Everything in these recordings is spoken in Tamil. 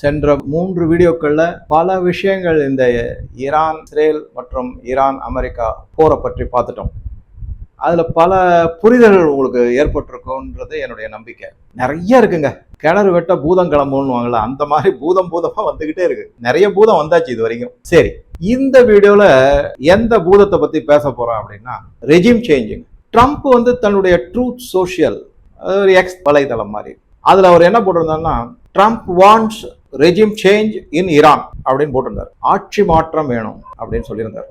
சென்ற மூன்று வீடியோக்களில் பல விஷயங்கள் இந்த ஈரான் இஸ்ரேல் மற்றும் ஈரான் அமெரிக்கா போரை பற்றி பார்த்துட்டோம். அதில் பல புரிதல்கள் உங்களுக்கு ஏற்பட்டிருக்கும்ன்றது என்னுடைய நம்பிக்கை. நிறைய இருக்குங்க. கிணறு வெட்ட பூதம் கிளம்புன்னு அந்த மாதிரி பூதம் பூதமாக வந்துக்கிட்டே இருக்கு. நிறைய பூதம் வந்தாச்சு இது வரைக்கும். சரி இந்த வீடியோவில் எந்த பூதத்தை பற்றி பேச போகிறோம் அப்படின்னா ரெஜிம் சேஞ்சிங் ட்ரம்ப் வந்து தன்னுடைய ட்ரூத் சோஷியல் ஒரு எக்ஸ் வலைதளம் மாதிரி. அதில் அவர் என்ன போட்டிருந்தாருன்னா Trump wants regime change in Iran அப்படின்னு போட்டிருந்தார். ஆட்சி மாற்றம் வேணும் அப்படின்னு சொல்லியிருந்தார்.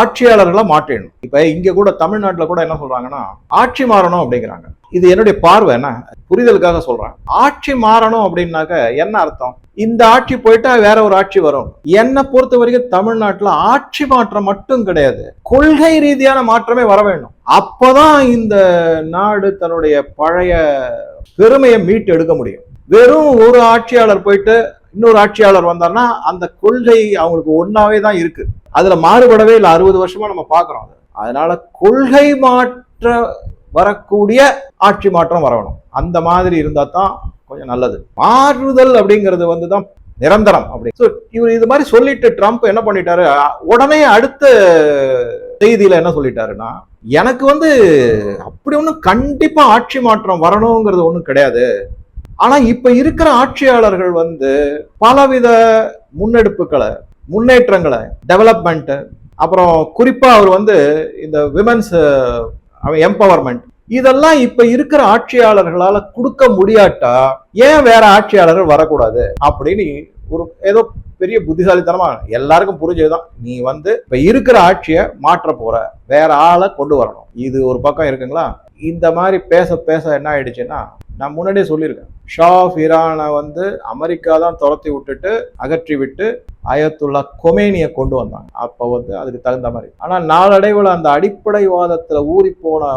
ஆட்சியாளர்களை மாற்றிடணும் இப்ப இங்க கூட தமிழ்நாட்டில் கூட என்ன சொல்றாங்கன்னா ஆட்சி மாறணும் அப்படிங்கிறாங்க. இது என்னுடைய பார்வை என்ன? புரிதலுக்காக சொல்றேன். ஆட்சி மாறணும் அப்படின்னாக்க என்ன அர்த்தம்? இந்த ஆட்சி போயிட்டா வேற ஒரு ஆட்சி வரும். என்னை பொறுத்த வரைக்கும் தமிழ்நாட்டில் ஆட்சி மாற்றம் மட்டும் கிடையாது. கொள்கை ரீதியான மாற்றமே வர வேண்டும். அப்பதான் இந்த நாடு தன்னுடைய பழைய பெருமையை மீட்டு எடுக்க முடியும். வெறும் ஒரு ஆட்சியாளர் போயிட்டு இன்னொரு ஆட்சியாளர் வந்தார்னா அந்த கொள்கை அவங்களுக்கு ஒன்றாவே தான் இருக்கு. அதுல மாறுபடவே இல்லை அறுபது வருஷமா நம்ம பார்க்குறோம் அது. அதனால கொள்கை மாற்ற வரக்கூடிய ஆட்சி மாற்றம் வரணும். அந்த மாதிரி இருந்தா தான் கொஞ்சம் நல்லது. மாறுதல் அப்படிங்கிறது வந்து தான் நிரந்தரம் அப்படி ஸோ இவர் இது மாதிரி சொல்லிட்டு ட்ரம்ப் என்ன பண்ணிட்டாரு? உடனே அடுத்த செய்தியில என்ன சொல்லிட்டாருன்னா எனக்கு வந்து அப்படி ஒன்றும் கண்டிப்பா ஆட்சி மாற்றம் வரணுங்கிறது ஒன்றும் கிடையாது. ஆனா இப்ப இருக்கிற ஆட்சியாளர்கள் வந்து பலவித முன்னெடுப்புகளை முன்னேற்றங்களை டெவலப்மெண்ட் அப்புறம் குறிப்பா அவர் வந்து இந்த விமன்ஸ் எம்பவர்மெண்ட் இதெல்லாம் இப்ப இருக்கிற ஆட்சியாளர்களால கொடுக்க முடியாட்டா ஏன் வேற ஆட்சியாளர்கள் வரக்கூடாது அப்படின்னு ஒரு ஏதோ பெரிய புத்திசாலித்தனமா எல்லாருக்கும் புரிஞ்சதுதான். நீ வந்து இப்ப இருக்கிற ஆட்சியை மாற்ற போற வேற ஆளை கொண்டு வரணும். இது ஒரு பக்கம் இருக்குங்களா? இந்த மாதிரி பேச பேச என்ன ஆயிடுச்சுன்னா நான் முன்னாடியே சொல்லியிருக்கேன். ஷா ஆஃப் ஈரானை வந்து அமெரிக்கா தான் துரத்தி விட்டுட்டு அகற்றி விட்டு அயத்துல்லா கொமேனியை கொண்டு வந்தாங்க. அப்போ வந்து அதுக்கு தகுந்த மாதிரி. ஆனால் நாளடைவில் அந்த அடிப்படைவாதத்தில் ஊறி போன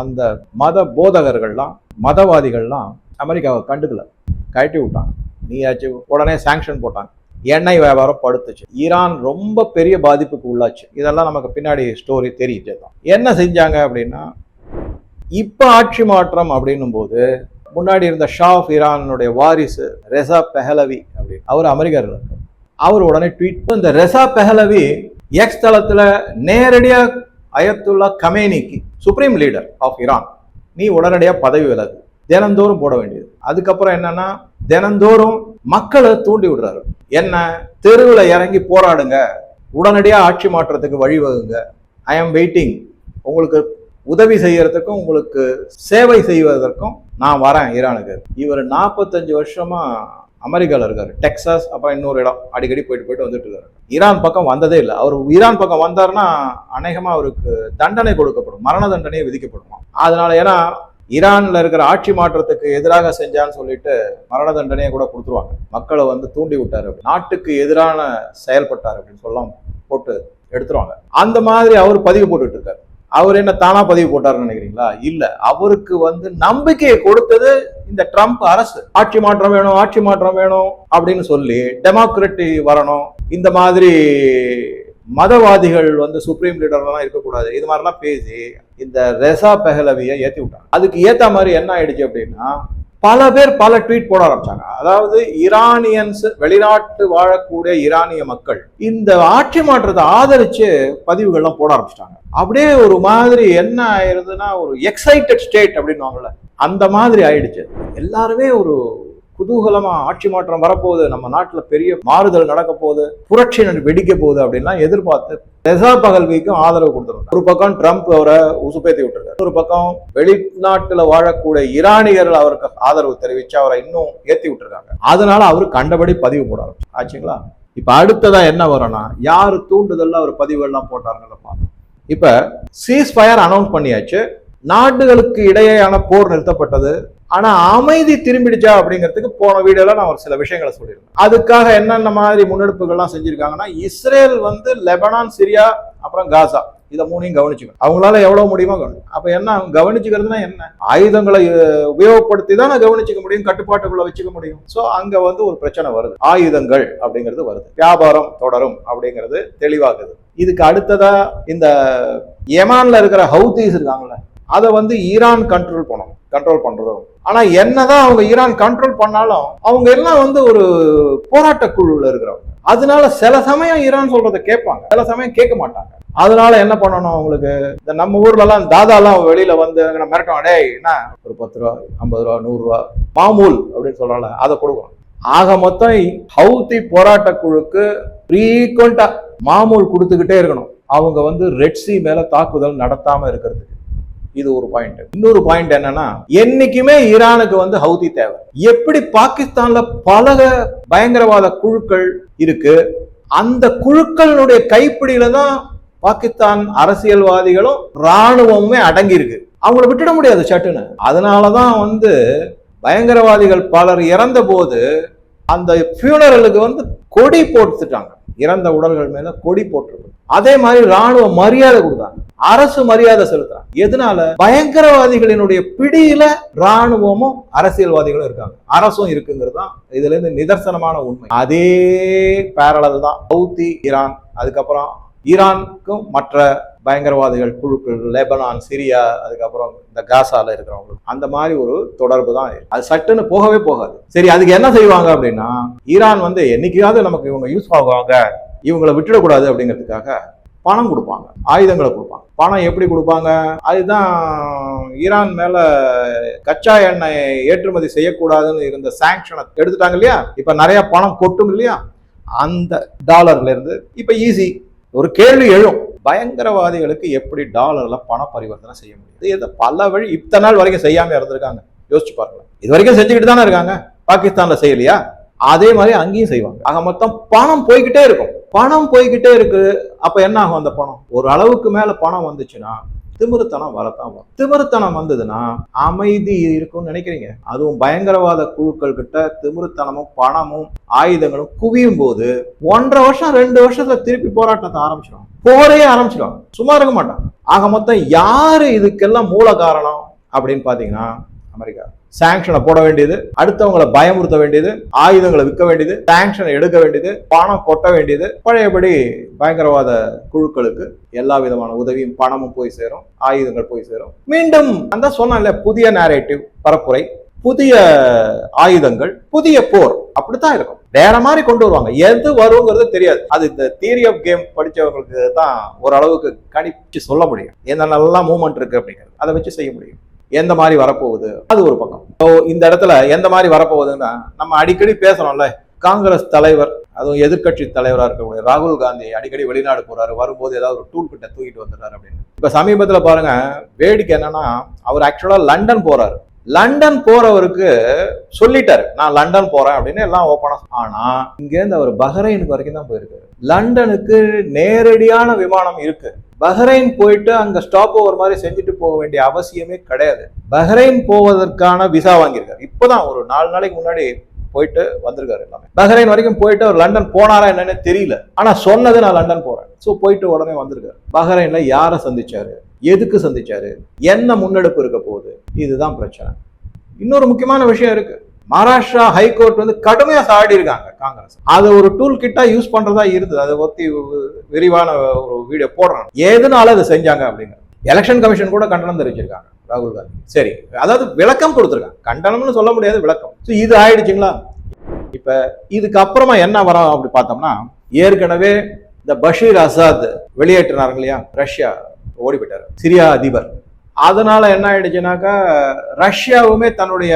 அந்த மத போதகர்கள்லாம் மதவாதிகள்லாம் அமெரிக்காவை கண்டுக்கல. கழட்டி விட்டாங்க. நீயாச்சு உடனே சாங்ஷன் போட்டாங்க. எண்ணெய் வியாபாரம் படுத்துச்சு. ஈரான் ரொம்ப பெரிய பாதிப்புக்கு உள்ளாச்சு. இதெல்லாம் நமக்கு பின்னாடி ஸ்டோரி தெரியுது. என்ன செஞ்சாங்க அப்படின்னா இப்போ ஆட்சி மாற்றம் அப்படின்னும் போது முன்னாடி இருந்த ஷா ஆஃப் ஈரானுடைய வாரிசு ரெசா பெஹலவி அப்படின்னு அவர் அமெரிக்கர் அவர் உடனே ட்வீட் இந்த ரெசா பெஹலவி எக்ஸ் தளத்தில் நேரடியாக அயத்துல்லா கமேனிக்கு சுப்ரீம் லீடர் ஆஃப் ஈரான் நீ உடனடியாக பதவி விலகு. தினந்தோறும் போட வேண்டியது. அதுக்கப்புறம் என்னன்னா தினந்தோறும் மக்களை தூண்டி விடுறாரு. என்ன? தெருவில் இறங்கி போராடுங்க. உடனடியாக ஆட்சி மாற்றத்துக்கு வழிவகுங்க. ஐ ஆம் வெயிட்டிங் உங்களுக்கு உதவி செய்யறதுக்கும் உங்களுக்கு சேவை செய்வதற்கும் நான் வரேன் ஈரானுக்கு. இவர் நாற்பத்தஞ்சு வருஷமா அமெரிக்காவில் இருக்காரு. டெக்சாஸ் அப்புறம் இன்னொரு இடம். அடிக்கடி போயிட்டு போயிட்டு வந்துட்டு இருக்காரு. ஈரான் பக்கம் வந்ததே இல்லை. அவர் ஈரான் பக்கம் வந்தாருன்னா அநேகமா அவருக்கு தண்டனை கொடுக்கப்படும். மரண தண்டனையை விதிக்கப்படும். அதனால ஏன்னா ஈரான்ல இருக்கிற ஆட்சி மாற்றத்துக்கு எதிராக செஞ்சான்னு சொல்லிட்டு மரண தண்டனையை கூட கொடுத்துருவாங்க. மக்களை வந்து தூண்டி விட்டாரு நாட்டுக்கு எதிரான செயல்பட்டார் அப்படின்னு சொல்லலாம் போட்டு எடுத்துருவாங்க. அந்த மாதிரி அவர் பதிவு போட்டுட்டு இருக்காரு. அவர் என்ன தானா பதிவு போட்டாருன்னு நினைக்கிறீங்களா? இல்ல. அவருக்கு வந்து நம்பிக்கையை கொடுத்தது இந்த ட்ரம்ப் அரசு. ஆட்சி மாற்றம் வேணும் ஆட்சி மாற்றம் வேணும் அப்படின்னு சொல்லி டெமோக்ரட்டி வரணும். இந்த மாதிரி மதவாதிகள் வந்து சுப்ரீம் லீடர்லாம் இருக்கக்கூடாது. இது மாதிரிலாம் பேசி இந்த ரெசா பெஹலவியை ஏற்றி விட்டாங்க. அதுக்கு ஏற்ற மாதிரி என்ன ஆயிடுச்சு அப்படின்னா பல பேர் பல ட்வீட் போட ஆரம்பிச்சாங்க. அதாவது ஈரானியன்ஸ் வெளிநாட்டு வாழக்கூடிய ஈரானிய மக்கள் இந்த ஆட்சி மாற்றத்தை ஆதரிச்சு பதிவுகள்லாம் போட ஆரம்பிச்சிட்டாங்க. அப்படியே ஒரு மாதிரி என்ன ஆயிருதுன்னா ஒரு எக்ஸைட்டட் ஸ்டேட் அப்படின்னுவாங்கல்ல அந்த மாதிரி ஆயிடுச்சு. எல்லாருமே ஒரு குதூகலமா ஆட்சி மாற்றம் வரப்போகுது நம்ம நாட்டில் பெரிய மாறுதல் நடக்க போகுது புரட்சி வெடிக்க போகுது அப்படின்லாம் எதிர்பார்த்து ரெசா பகல்விக்கும் ஆதரவு கொடுத்துருந்தார். ஒரு பக்கம் ட்ரம்ப் அவரை உசுப்பேத்தி விட்டுருக்காரு. ஒரு பக்கம் வெளிநாட்டுல வாழக்கூடிய ஈரானியர்கள் அவருக்கு ஆதரவு தெரிவிச்சு அவரை இன்னும் ஏத்தி விட்டுருக்காங்க. அதனால அவர் கண்டபடி பதிவு போட ஆரம்பிச்சு ஆச்சுங்களா? இப்ப அடுத்ததா என்ன வரும்னா யாரு தூண்டுதலில் அவர் பதிவுகள்லாம் போட்டாருங்கிறத பார்க்கணும் இப்ப சீஸ் ஃபயர் அனௌன்ஸ் பண்ணியாச்சு. நாடுகளுக்கு இடையேயான போர் நிறுத்தப்பட்டது. ஆனா அமைதி திரும்பிடுச்சா அப்படிங்கிறதுக்கு போன வீடியோல நான் ஒரு சில விஷயங்களை சொல்லியிருக்கேன் அதுக்காக என்னென்ன மாதிரி முன்னெடுப்புகள்லாம் செஞ்சிருக்காங்கன்னா இஸ்ரேல் வந்து லெபனான் சிரியா அப்புறம் காசா. இதை மூணையும் கவனிச்சுக்கணும். அவங்களால எவ்வளவு முடியுமோ கவனி அப்ப என்ன கவனிச்சுக்கிறதுனா என்ன? ஆயுதங்களை உபயோகப்படுத்தி தான் கவனிச்சுக்க முடியும் கட்டுப்பாட்டுக்குள்ள வச்சுக்க முடியும். சோ அங்க வந்து ஒரு பிரச்சனை வருது. ஆயுதங்கள் அப்படிங்கிறது வருது. வியாபாரம் தொடரும் அப்படிங்கிறது தெளிவாகுது. இதுக்கு அடுத்ததா இந்த யமான்ல இருக்கிற ஹவுதீஸ் இருக்காங்களே அதை வந்து ஈரான் கண்ட்ரோல் பண்ணும் கண்ட்ரோல் பண்றதும் ஆனா என்னதான் அவங்க ஈரான் கண்ட்ரோல் பண்ணாலும் அவங்க எல்லாம் வந்து ஒரு போராட்ட குழுல இருக்கிறவங்க. அதனால சில சமயம் ஈரான் சொல்றதை கேட்பாங்க. சில சமயம் கேட்க மாட்டாங்க. அதனால என்ன பண்ணணும் அவங்களுக்கு? இந்த நம்ம ஊர்ல எல்லாம் தாதா எல்லாம் வெளியில வந்து மிரட்டோம் டேய் என்ன? ஒரு பத்து ரூபா ஐம்பது ரூபா நூறு ரூபா மாமூல் அப்படின்னு சொல்றாங்க. அதை கொடுக்கணும். ஆக மொத்தம் ஹவுத்தி போராட்ட குழுக்கு ஃப்ரீக்வெண்டா மாமூல் கொடுத்துக்கிட்டே இருக்கணும். அவங்க வந்து ரெட்சி மேல தாக்குதல் நடத்தாம இருக்கிறதுக்கு. இது ஒரு பாயிண்ட் இன்னொரு பாயிண்ட் என்னன்னா என்னைக்குமே ஈரானுக்கு வந்து ஹவுதி தேவை. எப்படி பாகிஸ்தான்ல பல பயங்கரவாத குழுக்கள் இருக்கு அந்த குழுக்களுடைய கைப்பிடியில தான் பாகிஸ்தான் அரசியல்வாதிகளும் ராணுவமுமே அடங்கி இருக்கு அவங்கள விட்டுட முடியாது சட்டுன்னு அதனாலதான் வந்து பயங்கரவாதிகள் பலர் இறந்த போது அந்த ஃபியூனரலுக்கு வந்து கொடி போட்டுட்டாங்க. இறந்த உடல்கள் மேல கொடி போட்டிருக்கு அதே மாதிரி ராணுவ மரியாதை கொடுத்தாங்க அரசு மரியாதை செலுத்துறாங்க. எதனால? பயங்கரவாதிகளினுடைய பிடியில ராணுவமும் அரசியல்வாதிகளும் இருக்காங்க. அரசும் இருக்குங்கிறது தான் இதுல இருந்து நிதர்சனமான உண்மை. அதே பேரலல் தான் ஹவுதி ஈரான் அதுக்கப்புறம் ஈரானுக்கும் மற்ற பயங்கரவாதிகள் குழுக்கள் லெபனான் சிரியா அதுக்கப்புறம் இந்த காசால இருக்கிறவங்க அந்த மாதிரி ஒரு தொடர்பு தான் அது சட்டுன்னு போகவே போகாது. சரி அதுக்கு என்ன செய்வாங்க அப்படின்னா ஈரான் வந்து என்னைக்காவது நமக்கு இவங்க யூஸ் ஆகுவாங்க இவங்களை விட்டுடக்கூடாது அப்படிங்கிறதுக்காக பணம் கொடுப்பாங்க ஆயுதங்களை கொடுப்பாங்க. பணம் எப்படி கொடுப்பாங்க? அதுதான் ஈரான் மேல கச்சா எண்ணெய் ஏற்றுமதி செய்யக்கூடாதுன்னு இருந்த சாங்ஷனை எடுத்துட்டாங்க இல்லையா? இப்ப நிறைய பணம் கொட்டும் இல்லையா? அந்த டாலர்ல இருந்து இப்ப ஈஸி ஒரு கேள்வி எழும். பயங்கரவாதிகளுக்கு எப்படி டாலர்ல பண பரிவர்த்தனை செய்ய முடியுது இது பல வழி இத்தனை நாள் வரைக்கும் செய்யாம இருந்திருக்காங்க. யோசிச்சு பார்க்கலாம் இது வரைக்கும் செஞ்சுக்கிட்டு தானே இருக்காங்க. பாகிஸ்தான்ல செய்யலையா? அதே மாதிரி அங்கேயும் செய்வாங்க. ஆக மொத்தம் பணம் போய்கிட்டே இருக்கும். பணம் போய்கிட்டே இருக்கு. அப்ப என்ன ஆகும் அந்த பணம்? ஒரு அளவுக்கு மேல பணம் வந்துச்சுன்னா திமிருத்தனம் வரத்தான் வரும். திமிருத்தனம் வந்ததுன்னா அமைதி இருக்கும்னு நினைக்கிறீங்க. அதுவும் பயங்கரவாத குழுக்கள் கிட்ட திமிருத்தனமும் பணமும் ஆயுதங்களும் குவியும் போது ஒன்றரை வருஷம் ரெண்டு வருஷத்துல திருப்பி போராட்டத்தை ஆரம்பிச்சிடும் போரே ஆரம்பிச்சிடும் சும்மா இருக்க மாட்டான். ஆக மொத்தம் யாரு இதுக்கெல்லாம் மூல காரணம் அப்படின்னு பாத்தீங்கன்னா அமெரிக்கா. சாங்ஷனை போட வேண்டியது அடுத்தவங்களை பயமுறுத்த வேண்டியது ஆயுதங்களை விற்க வேண்டியது சாங்ஷனை எடுக்க வேண்டியது பணம் கொட்ட வேண்டியது பழையபடி பயங்கரவாத குழுக்களுக்கு எல்லா விதமான உதவியும் பணமும் போய் சேரும் ஆயுதங்கள் போய் சேரும். மீண்டும் அந்த சொன்னேன்ல புதிய நேரேட்டிவ் பரப்புரை புதிய ஆயுதங்கள் புதிய போர் அப்படித்தான் இருக்கும். வேற மாதிரி கொண்டு வருவாங்க. எது வருங்கிறது தெரியாது. அது இந்த தியரி ஆஃப் கேம் படித்தவங்களுக்கு தான் ஓரளவுக்கு கணிச்சு சொல்ல முடியும். என்னென்னலாம் மூவ்மெண்ட் இருக்கு அப்படிங்கிறது. அதை வச்சு செய்ய முடியும். எந்த மாதிரி வரப்போகுது? அது ஒரு பக்கம். ஸோ இந்த இடத்துல எந்த மாதிரி வரப்போகுதுன்னா நம்ம அடிக்கடி பேசுறோம்ல காங்கிரஸ் தலைவர் அதுவும் எதிர்க்கட்சி தலைவராக இருக்கக்கூடிய ராகுல் காந்தி அடிக்கடி வெளிநாடு போறாரு வரும்போது ஏதாவது ஒரு டூல் கிட்ட தூக்கிட்டு வந்துடுறாரு அப்படின்னு. இப்ப சமீபத்தில் பாருங்க வேடிக்கை என்னன்னா அவர் ஆக்சுவலா லண்டன் போறாரு. லண்டன் போறவருக்கு சொல்லிட்டாரு நான் லண்டன் போறேன் அப்படின்னு எல்லாம் ஓப்பனா ஆனா இங்கேருந்து அவர் பஹ்ரைனுக்கு வரைக்கும் தான் போயிருக்காரு. லண்டனுக்கு நேரடியான விமானம் இருக்கு. பஹ்ரைன் போயிட்டு அங்கே ஸ்டாப் ஓவர் மாதிரி செஞ்சுட்டு போக வேண்டிய அவசியமே கிடையாது. பஹ்ரைன் போவதற்கான விசா வாங்கியிருக்காரு. இப்போதான் ஒரு நாலு நாளைக்கு முன்னாடி போயிட்டு வந்திருக்காரு எல்லாமே. பஹ்ரைன் வரைக்கும் போயிட்டு அவர் லண்டன் போனாரா என்னன்னு தெரியல. ஆனா சொன்னது நான் லண்டன் போறேன். ஸோ போயிட்டு உடனே வந்திருக்காரு. பஹ்ரைன்ல யாரை சந்திச்சாரு? எதுக்கு சந்திச்சாரு? என்ன முன்னெடுப்பு இருக்க போகுது? இதுதான் பிரச்சனை. இன்னொரு முக்கியமான விஷயம் இருக்கு. மகாராஷ்டிரா ஹைகோர்ட் வந்து கடுமையாக சாடி இருக்காங்க காங்கிரஸ். அதை ஒரு டூல் கிட்டா யூஸ் பண்றதா இருந்தது. அதை பத்தி விரிவான ஒரு வீடியோ போடுறாங்க. எதனால அதை செஞ்சாங்க அப்படிங்கிற. எலெக்ஷன் கமிஷன் கூட கண்டனம் தெரிவிச்சிருக்காங்க ராகுல் காந்தி. சரி அதாவது விளக்கம் கொடுத்துருக்காங்க. கண்டனம்னு சொல்ல முடியாது விளக்கம். ஸோ இது ஆயிடுச்சுங்களா? இப்போ இதுக்கப்புறமா என்ன வரும் அப்படி பார்த்தோம்னா ஏற்கனவே இந்த பஷீர் அசாத் வெளியேற்றினாருங்க இல்லையா? ரஷ்யா ஓடி போயிட்டாரு. சிரியா அதிபர். அதனால என்ன ஆயிடுச்சுனாக்கா ரஷ்யாவுமே தன்னுடைய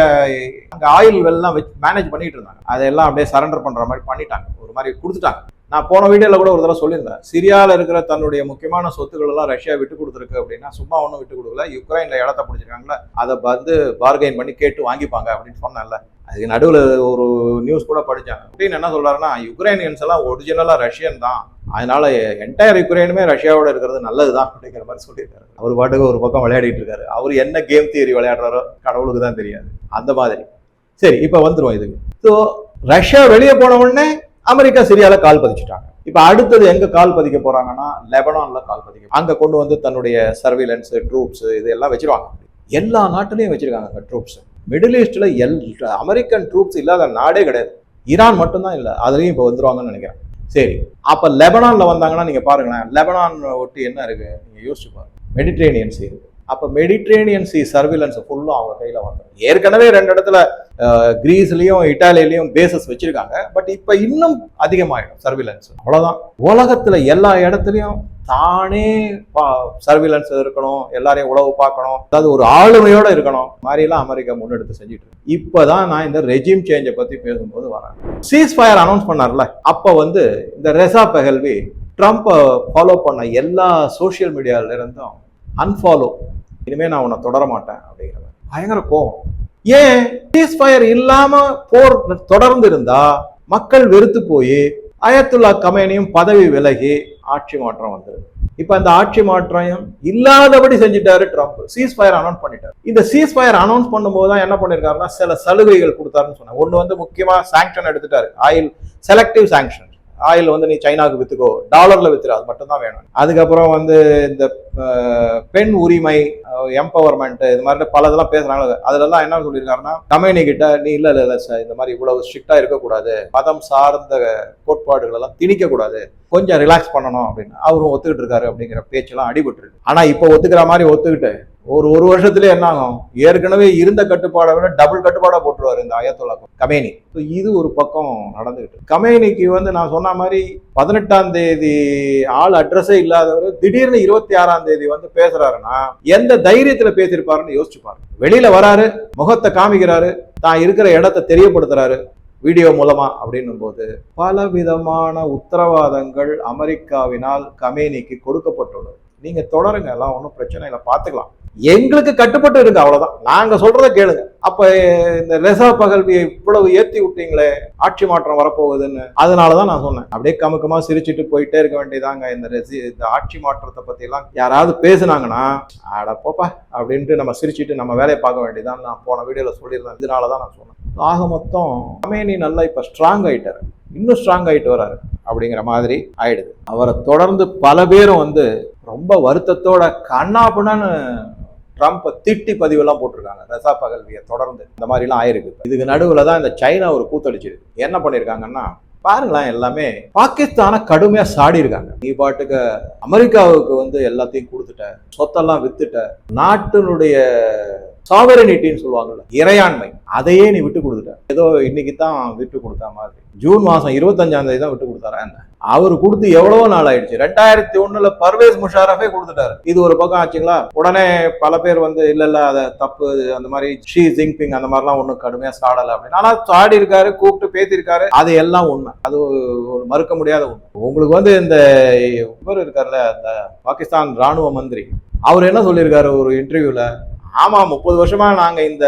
அங்கே ஆயில் வெல்லாம் வச்சு மேனேஜ் பண்ணிட்டு இருந்தாங்க. அதெல்லாம் அப்படியே சரண்டர் பண்ற மாதிரி பண்ணிட்டாங்க. ஒரு மாதிரி கொடுத்துட்டாங்க. நான் போன வீடியோவில் கூட ஒரு தடவை சொல்லியிருந்தேன். சிரியாவில் இருக்கிற தன்னுடைய முக்கியமான சொத்துக்கள் எல்லாம் ரஷ்யா விட்டு கொடுத்துருக்கு அப்படின்னா சும்மா ஒன்றும் விட்டு கொடுக்கல. யுக்ரைனில் இடத்த பிடிச்சிருக்காங்களா அதை வந்து பார்கெயின் பண்ணி கேட்டு வாங்கிப்பாங்க அப்படின்னு சொன்னேன்ல. அதுக்கு நடுவில் ஒரு நியூஸ் கூட படித்தேன் அப்படின்னு என்ன சொல்கிறாருன்னா யுக்ரைனியன்ஸ் எல்லாம் ஒரிஜினலாக ரஷ்யன் தான். அதனால என்டையர் யுக்ரைனுமே ரஷ்யாவோட இருக்கிறது நல்லது தான் அப்படிங்கிற மாதிரி சொல்லியிருக்காரு. அவர் பாட்டுக்கு ஒரு பக்கம் விளையாடிட்டு இருக்காரு. அவர் என்ன கேம் தியரி விளையாடுறாரோ கடவுளுக்கு தான் தெரியாது. அந்த மாதிரி. சரி இப்போ வந்துருவோம் இதுக்கு. ஸோ ரஷ்யா வெளியே போன உடனே அமெரிக்கா சிரியாவில் கால் பதிச்சுட்டாங்க. இப்போ அடுத்தது எங்கே கால் பதிக்க போகிறாங்கன்னா லெபனானில் கால் பதிக்க அங்கே கொண்டு வந்து தன்னுடைய சர்வீலன்ஸு ட்ரூப்ஸ் இது எல்லாம் வச்சுருவாங்க. எல்லா நாட்டிலையும் வச்சுருக்காங்க ட்ரூப்ஸ் மிடில் ஈஸ்டில் எல் அமெரிக்கன் ட்ரூப்ஸ் இல்லாத நாடே கிடையாது. ஈரான் மட்டும்தான் இல்லை அதுலேயும் இப்போ வந்துருவாங்கன்னு நினைக்கிறேன். சரி அப்போ லெபனானில் வந்தாங்கன்னா நீங்கள் பாருங்களேன் லெபனான் ஒட்டி என்ன இருக்குது நீங்கள் யோசிச்சு பாருங்க. மெடிட்ரேனியன் சீ இருக்குது அப்போ மெடிட்ரேனியன் சி சர்விலன்ஸ் ஃபுல்லும் அவங்க கையில் வந்துடும் ஏற்கனவே ரெண்டு இடத்துல கிரீஸ்லேயும் இட்டாலியிலையும் பேசஸ் வச்சுருக்காங்க. பட் இப்போ இன்னும் அதிகமாகிடும் சர்விலன்ஸ் அவ்வளோதான் உலகத்தில் எல்லா இடத்துலையும் தானே சர்விலன்ஸ் இருக்கணும் எல்லாரையும் உளவு பார்க்கணும் அதாவது ஒரு ஆளுமையோட இருக்கணும். மாதிரிலாம் அமெரிக்கா முன்னெடுத்து செஞ்சுட்டு இருக்கு. இப்பதான் நான் இந்த ரெஜிம் சேஞ்சை பற்றி பேசும்போது வரேன். சீஸ் ஃபயர் அனௌன்ஸ் பண்ணார்ல அப்போ வந்து இந்த ரெசா பெஹல்வி ட்ரம்ப்பை ஃபாலோ பண்ண எல்லா சோஷியல் மீடியால இருந்தும் அன்ஃபாலோ இனிமேல் நான் உன்னை தொடர மாட்டேன் அப்படிங்கிற பயங்கர கோவம். ஏன்? சீஸ் ஃபயர் இல்லாமல் போர் தொடர்ந்து இருந்தா மக்கள் வெறுத்து போய் அயத்துல்லா கமேனியும் பதவி விலகி ஆட்சி மாற்றம் வந்துருது இப்ப அந்த ஆட்சி மாற்றம் இல்லாதபடி செஞ்சுட்டாரு ட்ரம்ப் சீஸ் ஃபயர் அனௌன்ஸ் பண்ணிட்டாரு. இந்த சீஸ் ஃபயர் அனௌன்ஸ் பண்ணும்போது தான் என்ன பண்ணிருக்காருன்னா சில சலுகைகள் கொடுத்தாருன்னு சொன்னாங்க. ஒன்று வந்து முக்கியமா சாங்ஷன் எடுத்துட்டாரு. ஆயில் செலக்டிவ் சாங்ஷன் ஆயில் வந்து நீ சைனாவுக்கு வித்துக்கோ டாலர்ல வித்துரு அது மட்டும் தான் வேணும். அதுக்கப்புறம் வந்து இந்த பெண் உரிமை எம்பவர்மெண்ட் இது மாதிரி பல இதெல்லாம் பேசுறாங்க. அதுலலாம் என்ன சொல்லியிருக்காருன்னா கம்பெனி கிட்ட நீ இல்ல இல்ல இல்ல சார் இந்த மாதிரி இவ்வளவு ஸ்ட்ரிக்டா இருக்கக்கூடாது. மதம் சார்ந்த கோட்பாடுகள் எல்லாம் திணிக்க கூடாது கொஞ்சம் ரிலாக்ஸ் பண்ணணும் அப்படின்னு அவரும் ஒத்துக்கிட்டு இருக்காரு அப்படிங்கிற பேச்செல்லாம் அடிபட்டு இருக்கு ஆனா இப்போ ஒத்துக்கிற மாதிரி ஒத்துக்கிட்டு ஒரு ஒரு வருஷத்துல என்ன ஆகும்? ஏற்கனவே இருந்த கட்டுப்பாடை விட டபுள் கட்டுப்பாடா போட்டுருவாரு இந்த அயத்தொல்லா கமேனி. இது ஒரு பக்கம் நடந்துகிட்டு கமேனிக்கு வந்து நான் சொன்ன மாதிரி பதினெட்டாம் தேதி ஆள் அட்ரஸே இல்லாதவர் திடீர்னு இருபத்தி ஆறாம் தேதி வந்து பேசுறாருன்னா எந்த தைரியத்துல பேசியிருப்பாருன்னு யோசிச்சுப்பாரு. வெளியில வராரு முகத்தை காமிக்கிறாரு தான் இருக்கிற இடத்த தெரியப்படுத்துறாரு வீடியோ மூலமா அப்படின்னும் போது பல விதமான உத்தரவாதங்கள் அமெரிக்காவினால் கமேனிக்கு கொடுக்கப்பட்டுள்ளது. நீங்க தொடருங்க எல்லாம் ஒன்றும் பிரச்சனை இல்லை பார்த்துக்கலாம். எங்களுக்கு கட்டுப்பட்டு இருக்கு அவ்வளவுதான். நாங்க சொல்றத கேளுங்க. அப்ப இந்த ரெசா பகல்வியை இவ்வளவு ஏத்தி விட்டீங்களே ஆட்சி மாற்றம் வரப்போகுதுன்னு. அதனாலதான் நான் சொன்னேன். அப்படியே கமுக்கமா சிரிச்சுட்டு போயிட்டே இருக்க வேண்டியதாங்க. இந்த ரெசி இந்த ஆட்சி மாற்றத்தை பத்தி எல்லாம் யாராவது பேசுனாங்கன்னா அட போப்பா அப்படின்ட்டு நம்ம சிரிச்சிட்டு நம்ம வேலையை பார்க்க வேண்டியதான் நான் போன வீடியோல சொல்லியிருந்தேன். இதனாலதான் நான் சொன்னேன். ஆக மொத்தம் கமேனி நல்லா இப்ப ஸ்ட்ராங் ஆயிட்டாரு. இன்னும் ஸ்ட்ராங் ஆயிட்டு வராரு. அப்படிங்கிற மாதிரி ஆயிடுது. அவரை தொடர்ந்து பல பேரும் வந்து ரொம்ப வருத்தத்தோட கண்ணாப்புன்னு ட்ரம்ப்பை திட்டி பதிவெல்லாம் போட்டிருக்காங்க. ரசா பகல்வியை தொடர்ந்து. இந்த மாதிரிலாம் ஆயிருக்கு. இதுக்கு நடுவில் தான் இந்த சைனா ஒரு கூத்தடிச்சிருக்கு. என்ன பண்ணியிருக்காங்கன்னா பாருங்களேன் எல்லாமே பாகிஸ்தானை கடுமையாக சாடி இருக்காங்க நீ பாட்டுக்கு அமெரிக்காவுக்கு வந்து எல்லாத்தையும் கொடுத்துட்ட சொத்தெல்லாம் வித்துட்ட நாட்டினுடைய சாவரனிட்டின்னு சொல்லுவாங்கல்ல இறையாண்மை அதையே நீ விட்டு கொடுத்துட்ட. ஏதோ இன்னைக்கு தான் விட்டு கொடுத்த மாதிரி. ஜூன் மாதம் இருபத்தஞ்சாம் தேதி தான் விட்டு கொடுத்தாரா என்ன? அவர் கொடுத்து எவ்வளவோ நாள் ஆயிடுச்சு. ரெண்டாயிரத்தி ஒண்ணுல பர்வேஸ் முஷாரஃபே கொடுத்துட்டாரு. இது ஒரு பக்கம் ஆச்சுங்களா? உடனே பல பேர் வந்து இல்ல இல்ல அதை தப்பு அந்த மாதிரி ஷி ஜிங்பிங் அந்த மாதிரிலாம் ஒன்றும் கடுமையா சாடல அப்படின்னு. ஆனா சாடி இருக்காரு கூப்பிட்டு பேத்திருக்காரு அது எல்லாம் உண்மை. அது ஒரு மறுக்க முடியாத உண்மை. உங்களுக்கு வந்து இந்த இவர் இருக்கார்ல அந்த பாகிஸ்தான் ராணுவ மந்திரி. அவர் என்ன சொல்லியிருக்காரு ஒரு இன்டர்வியூல ஆமா முப்பது வருஷமா நாங்க இந்த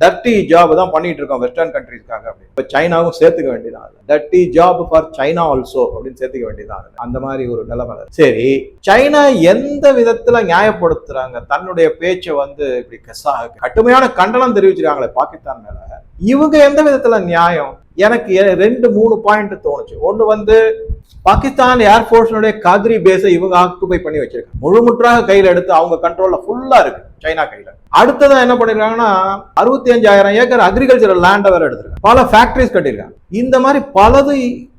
டர்ட்டி ஜாப் தான் பண்ணிட்டு இருக்கோம் வெஸ்டர்ன் கண்ட்ரீஸ்க்காக அப்படி இப்போ சைனாவும் சேர்த்துக்க வேண்டியதான் dirty job for China also அப்படின்னு சேர்த்துக்க வேண்டியதான் அந்த மாதிரி ஒரு நிலைமை சரி சைனா எந்த விதத்துல நியாயப்படுத்துறாங்க? தன்னுடைய பேச்சை வந்து இப்படி கசா கடுமையான கண்டனம் தெரிவிச்சிருக்காங்களே பாகிஸ்தான் மேல. இவங்க எந்த விதத்துல நியாயம்? எனக்கு ரெண்டு மூணு பாயிண்ட் தோணுச்சு. ஒன்று வந்து பாகிஸ்தான் ஏர்ஃபோர்ஸினுடைய காத்ரி பேஸை இவங்க ஆக்குபை பண்ணி வச்சிருக்காங்க. முழுமுற்றாக கையில் எடுத்து அவங்க கண்ட்ரோல்ல ஃபுல்லா இருக்கு சைனா கையில. அடுத்ததான் என்ன பண்ணிருக்காங்கன்னா அறுபத்தி அஞ்சாயிரம் ஏக்கர் அக்ரிகல்ச்சரல் லேண்டை வேற எடுத்திருக்காங்க. பல ஃபேக்டரிஸ் கட்டியிருக்காங்க. இந்த மாதிரி பலது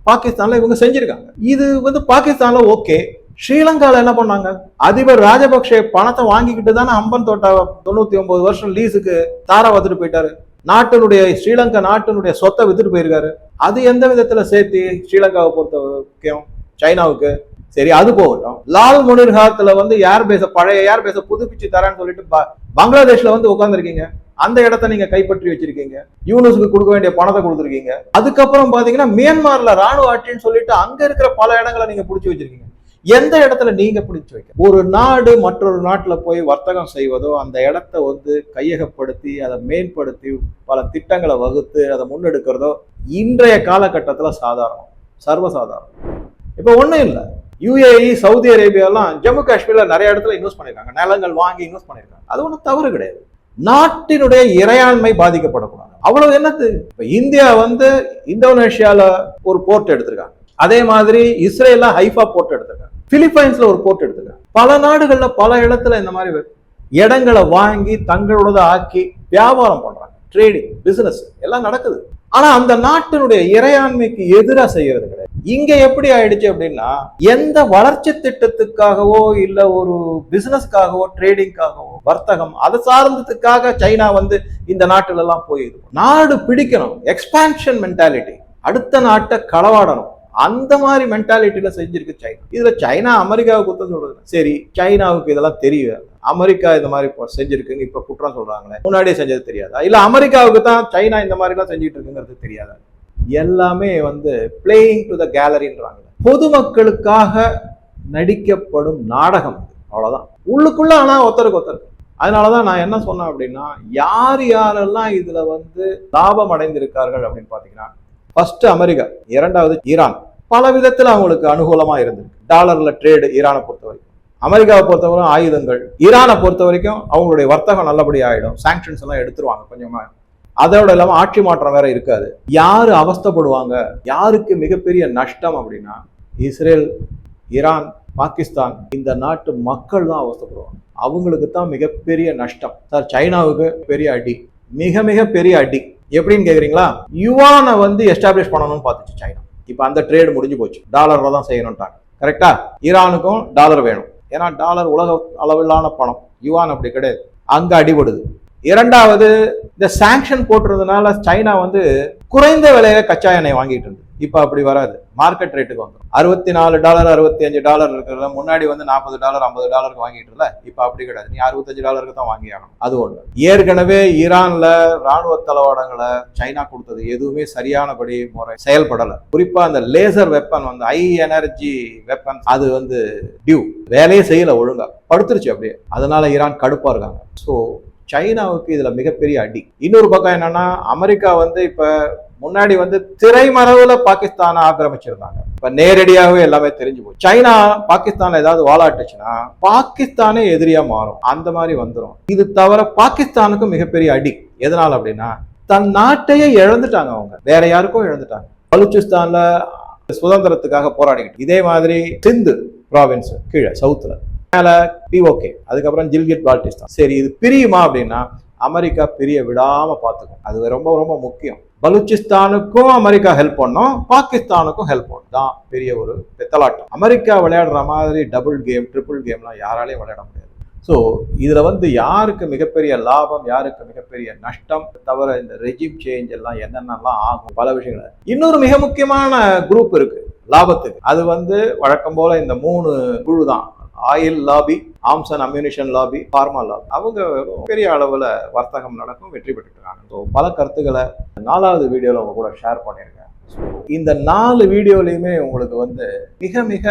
பாகிஸ்தான்ல இவங்க செஞ்சிருக்காங்க. இது வந்து பாகிஸ்தான்ல ஓகே ஸ்ரீலங்காவில் என்ன பண்ணாங்க? அதிபர் ராஜபக்சே பணத்தை வாங்கிக்கிட்டு தானே அம்பன் தோட்டாவை தொண்ணூத்தி ஒன்பது வருஷம் லீஸுக்கு தாரா வந்துட்டு போயிட்டாரு. நாட்டினுடைய ஸ்ரீலங்கா நாட்டினுடைய சொத்தை வித்துட்டு போயிருக்காரு. அது எந்த விதத்துல சேர்த்து ஸ்ரீலங்காவை பொறுத்த முக்கியம் சைனாவுக்கு? சரி அது போகட்டும். லால் முனிர்ஹாத்துல வந்து ஏர் பேச பழைய ஏர் பேச புதுப்பிச்சு தரேன்னு சொல்லிட்டு ப- பங்களாதேஷ்ல வந்து உட்காந்துருக்கீங்க அந்த இடத்த நீங்க கைப்பற்றி வச்சிருக்கீங்க. யூனுஸ்க்கு கொடுக்க வேண்டிய பணத்தை கொடுத்துருக்கீங்க. அதுக்கப்புறம் பாத்தீங்கன்னா மியான்மர்ல ராணுவ ஆட்சின்னு சொல்லிட்டு அங்க இருக்கிற பல இடங்களை நீங்க பிடிச்சி வச்சிருக்கீங்க. எந்த இடத்துல நீங்க பிடிச்சு வைக்க? ஒரு நாடு மற்றொரு நாட்டுல போய் வர்த்தகம் செய்வதோ அந்த இடத்த வந்து கையகப்படுத்தி அதை மேம்படுத்தி பல திட்டங்களை வகுத்து அதை முன்னெடுக்கிறதோ இன்றைய காலகட்டத்தில் சாதாரணம். சர்வசாதாரணம். இப்போ ஒன்றும் இல்லை. யுஏஇ சவுதி அரேபியாலாம் ஜம்மு காஷ்மீரில் நிறைய இடத்துல இன்வெஸ்ட் பண்ணியிருக்காங்க நிலங்கள் வாங்கி இன்வெஸ்ட் பண்ணியிருக்காங்க அது ஒன்றும் தவறு கிடையாது. நாட்டினுடைய இறையாண்மை பாதிக்கப்படக்கூடாது. அவ்வளவு என்னது? இப்போ இந்தியா வந்து இந்தோனேஷியாவில் ஒரு போர்ட் எடுத்திருக்காங்க. அதே மாதிரி இஸ்ரேல்ல ஹைஃபா போர்ட் எடுத்திருக்காங்க. பிலிப்பைன்ஸ்ல ஒரு போர்ட் எடுத்திருக்காங்க பல நாடுகள்ல பல இடத்துல இந்த மாதிரி இடங்களை வாங்கி தங்களோட ஆக்கி வியாபாரம் பண்றாங்க. ட்ரேடிங் பிசினஸ் எல்லாம் நடக்குது. ஆனா அந்த நாட்டினுடைய இறையாண்மைக்கு எதிராக செய்யறது கிடையாது. இங்க எப்படி ஆயிடுச்சு அப்படின்னா எந்த வளர்ச்சி திட்டத்துக்காகவோ இல்ல ஒரு பிசினஸ்க்காகவோ ட்ரேடிங்காகவோ வர்த்தகம் அதை சார்ந்ததுக்காக சைனா வந்து இந்த நாட்டுல எல்லாம் போயிது நாடு பிடிக்கணும். எக்ஸ்பான்ஷன் மென்டாலிட்டி அடுத்த நாட்டை களவாடணும். அந்த மாதிரி மென்டாலிட்டியில செஞ்சிருக்கு சைனா இதுல சைனா அமெரிக்காவுக்கு குத்தம் சொல்றது சரி சைனாவுக்கு இதெல்லாம் தெரியும் அமெரிக்கா இந்த மாதிரி இப்போ செஞ்சிருக்குன்னு இப்ப குற்றம் சொல்றாங்களே. முன்னாடியே செஞ்சது தெரியாதா? இல்ல அமெரிக்காவுக்கு தான் சைனா இந்த மாதிரி எல்லாம் செஞ்சுட்டு இருக்குங்கிறது தெரியாதா? எல்லாமே வந்து பிளேயிங் டு த கேலரின்றாங்க பொதுமக்களுக்காக நடிக்கப்படும் நாடகம் அவ்வளவுதான். உள்ளுக்குள்ள ஆனா ஒருத்தருக்கு ஒருத்தருக்கு. அதனாலதான் நான் என்ன சொன்னேன் அப்படின்னா யார் யாரெல்லாம் இதுல வந்து லாபம் அடைந்திருக்கார்கள் அப்படின்னு பாத்தீங்கன்னா ஃபர்ஸ்ட் அமெரிக்கா இரண்டாவது ஈரான். பல விதத்தில் அவங்களுக்கு அனுகூலமா இருந்திருக்கு. டாலர்ல ட்ரேடு ஈரானை பொறுத்த வரைக்கும் அமெரிக்காவை பொறுத்தவரை ஆயுதங்கள். ஈரானை பொறுத்த வரைக்கும் அவங்களுடைய வர்த்தகம் நல்லபடி ஆகிடும் சாங்ஷன்ஸ் எல்லாம் எடுத்துருவாங்க கொஞ்சமா அதோட இல்லாமல் ஆட்சி மாற்றம் வேற இருக்காது. யார் அவஸ்தைப்படுவாங்க? யாருக்கு மிகப்பெரிய நஷ்டம் அப்படின்னா இஸ்ரேல் ஈரான் பாகிஸ்தான் இந்த நாட்டு மக்கள் தான் அவஸ்தைப்படுவாங்க. அவங்களுக்கு தான் மிகப்பெரிய நஷ்டம். சார் சைனாவுக்கு பெரிய அடி. மிக மிக பெரிய அடி. எப்படின்னு கேக்குறீங்களா? யுவானை வந்து எஸ்டாப்ளிஷ் பண்ணணும்னு பார்த்துச்சு சைனா. இப்போ அந்த ட்ரேடு முடிஞ்சு போச்சு. டாலரில் தான் செய்யணும்ட்டாங்க. கரெக்டா ஈரானுக்கும் டாலர் வேணும். ஏன்னா டாலர் உலக அளவிலான பணம். யுவான் அப்படி கிடையாது. அங்கே அடிபடுது. இரண்டாவது இந்த சாங்ஷன் போட்டுறதுனால சைனா வந்து குறைந்த விலையில கச்சா எண்ணெய் வாங்கிட்டு இருந்தது. இப்போ அப்படி வராது. மார்க்கெட் ரேட்டுக்கு வந்துடும் அறுபத்தி நாலு டாலர் அறுபத்தி அஞ்சு டாலர் இருக்கிறத முன்னாடி வந்து நாற்பது டாலர் ஐம்பது டாலருக்கு வாங்கிட்டு இருல இப்போ அப்படி கிடையாது. நீ அறுபத்தஞ்சு டாலருக்கு தான் வாங்கி ஆகணும். அது ஒன்று ஏற்கனவே ஈரான்ல ராணுவ தளவாடங்களை சைனா கொடுத்தது எதுவுமே சரியானபடி முறை செயல்படலை. குறிப்பா அந்த லேசர் வெப்பன் வந்து ஹை எனர்ஜி வெப்பன் அது வந்து டியூ வேலையே செய்யல ஒழுங்கா. படுத்துருச்சு அப்படியே. அதனால ஈரான் கடுப்பா இருக்காங்க. ஸோ சைனாவுக்கு இதுல மிகப்பெரிய அடி. இன்னொரு பக்கம் என்னன்னா அமெரிக்கா வந்து இப்ப முன்னாடி வந்து திரைமறைவுல பாகிஸ்தானை ஆக்கிரமிச்சிருந்தாங்க. இப்ப நேரடியாகவே எல்லாமே தெரிஞ்சு போச்சு. சைனா பாகிஸ்தான்ல ஏதாவது வாலாட்டுச்சுன்னா பாகிஸ்தானே எதிரியா மாறும். அந்த மாதிரி வந்துடும் இது தவிர பாகிஸ்தானுக்கும் மிகப்பெரிய அடி. எதனால அப்படின்னா தன் நாட்டையே இழந்துட்டாங்க அவங்க. வேற யாருக்கும் இழந்துட்டாங்க. பலுச்சிஸ்தான்ல சுதந்திரத்துக்காக போராடிக்கிட்டு இதே மாதிரி சிந்து ப்ராவின்ஸ் கீழே சவுத்துல மேல பிஓகே அதுக்கப்புறம் ஜில்கிட் பால்டிஸ்தான். சரி இது பிரியுமா அப்படின்னா அமெரிக்கா பிரிய விடாம பார்த்துக்கும். அது ரொம்ப ரொம்ப முக்கியம். பலூச்சிஸ்தானுக்கும் அமெரிக்கா ஹெல்ப் பண்ணும். பாகிஸ்தானுக்கும் ஹெல்ப் பண்ணும். தான் பெரிய ஒரு பெத்தலாட்டம். அமெரிக்கா விளையாடுற மாதிரி டபுள் கேம் ட்ரிபிள் கேம்லாம் யாராலையும் விளையாட முடியாது. ஸோ இதில் வந்து யாருக்கு மிகப்பெரிய லாபம் யாருக்கு மிகப்பெரிய நஷ்டம் தவிர இந்த ரெஜிம் சேஞ்ச் எல்லாம் என்னென்னலாம் ஆகும் பல விஷயங்கள். இன்னொரு மிக முக்கியமான குரூப் இருக்குது லாபத்துக்கு. அது வந்து வழக்கம் போல இந்த மூணு குழு தான் oil lobby arms and ammunition lobby pharma lobby. அவங்க பெரிய அளவில் வர்த்தகம் நடக்கும் வெற்றி பெற்றுருக்காங்க ஸோ பல கருத்துக்களை நாலாவது வீடியோவில் உங்க கூட ஷேர் பண்ணியிருக்கேன். இந்த நாலு வீடியோலையுமே உங்களுக்கு வந்து மிக மிக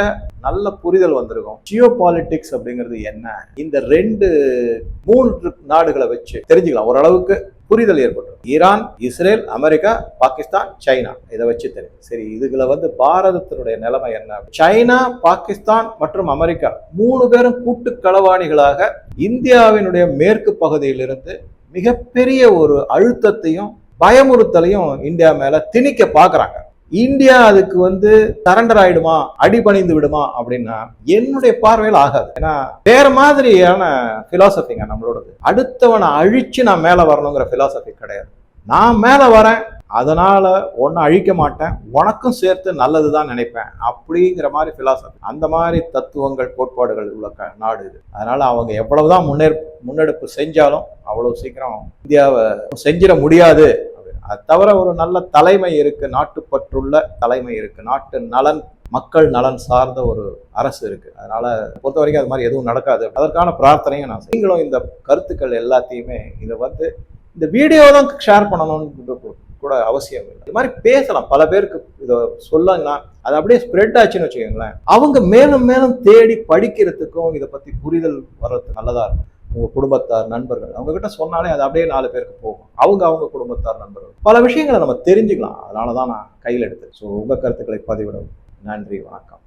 நல்ல புரிதல் வந்திருக்கும். ஜியோ பாலிட்டிக்ஸ் அப்படிங்கிறது என்ன? இந்த ரெண்டு மூன்று நாடுகளை வச்சு தெரிஞ்சுக்கலாம். ஓரளவுக்கு புரிதல் ஏற்பட்டுரும். Iran Israel America Pakistan China. இதை வச்சு தெரியும் சரி இதுல வந்து பாரதத்தினுடைய நிலைமை என்ன? சைனா பாகிஸ்தான் மற்றும் அமெரிக்கா மூணு பேரும் கூட்டு களவாணிகளாக இந்தியாவினுடைய மேற்கு பகுதியிலிருந்து மிகப்பெரிய ஒரு அழுத்தத்தையும் பயமுறுத்தலையும் இந்தியா மேல திணிக்க பாக்குறாங்க இந்தியா அதுக்கு வந்து சரண்டர் ஆயிடுமா? அடிபணிந்து விடுமா? அப்படின்னா என்னுடைய பார்வையில் ஆகாது. ஏன்னா வேற மாதிரியான பிலாசபிங்க நம்மளோடது. அடுத்தவனை அழிச்சு நான் மேலே வரணுங்கிற பிலாசபி கிடையாது. நான் மேலே வரேன் அதனால ஒன்றை அழிக்க மாட்டேன் உனக்கும் சேர்த்து நல்லது தான் நினைப்பேன் அப்படிங்கிற மாதிரி பிலாசபி அந்த மாதிரி தத்துவங்கள் கோட்பாடுகள் உள்ள க- நாடு இது. அதனால அவங்க எவ்வளவுதான் முன்னேற் முன்னெடுப்பு செஞ்சாலும் அவ்வளோ சீக்கிரம் இந்தியாவை செஞ்சிட முடியாது. அது தவிர ஒரு நல்ல தலைமை இருக்குது நாட்டுப்பற்றுள்ள தலைமை இருக்குது நாட்டு நலன் மக்கள் நலன் சார்ந்த ஒரு அரசு இருக்கு. அதனால பொறுத்த வரைக்கும் அது மாதிரி எதுவும் நடக்காது. அதற்கான பிரார்த்தனையும் நான் நீங்களும் இந்த கருத்துக்கள் எல்லாத்தையுமே இதை வந்து இந்த வீடியோ தான் ஷேர் பண்ணணும்னு கூட அவசியம் இல்லை. இது மாதிரி பேசலாம். பல பேருக்கு இதை சொல்லுங்கன்னா அது அப்படியே ஸ்ப்ரெட் ஆச்சுன்னு வச்சுக்கோங்களேன். அவங்க மேலும் மேலும் தேடி படிக்கிறதுக்கும் இதை பத்தி புரிதல் வர்றதுக்கு நல்லதா இருக்கும். உங்கள் குடும்பத்தார் நண்பர்கள் அவங்கக்கிட்ட சொன்னாலே அது அப்படியே நாலு பேருக்கு போகும். அவங்க அவங்க குடும்பத்தார் நண்பர்கள். பல விஷயங்களை நம்ம தெரிஞ்சுக்கலாம். அதனால தான் நான் கையில் எடுத்தேன். ஸோ உங்கள் கருத்துக்களை பதிவிடும் நன்றி வணக்கம்.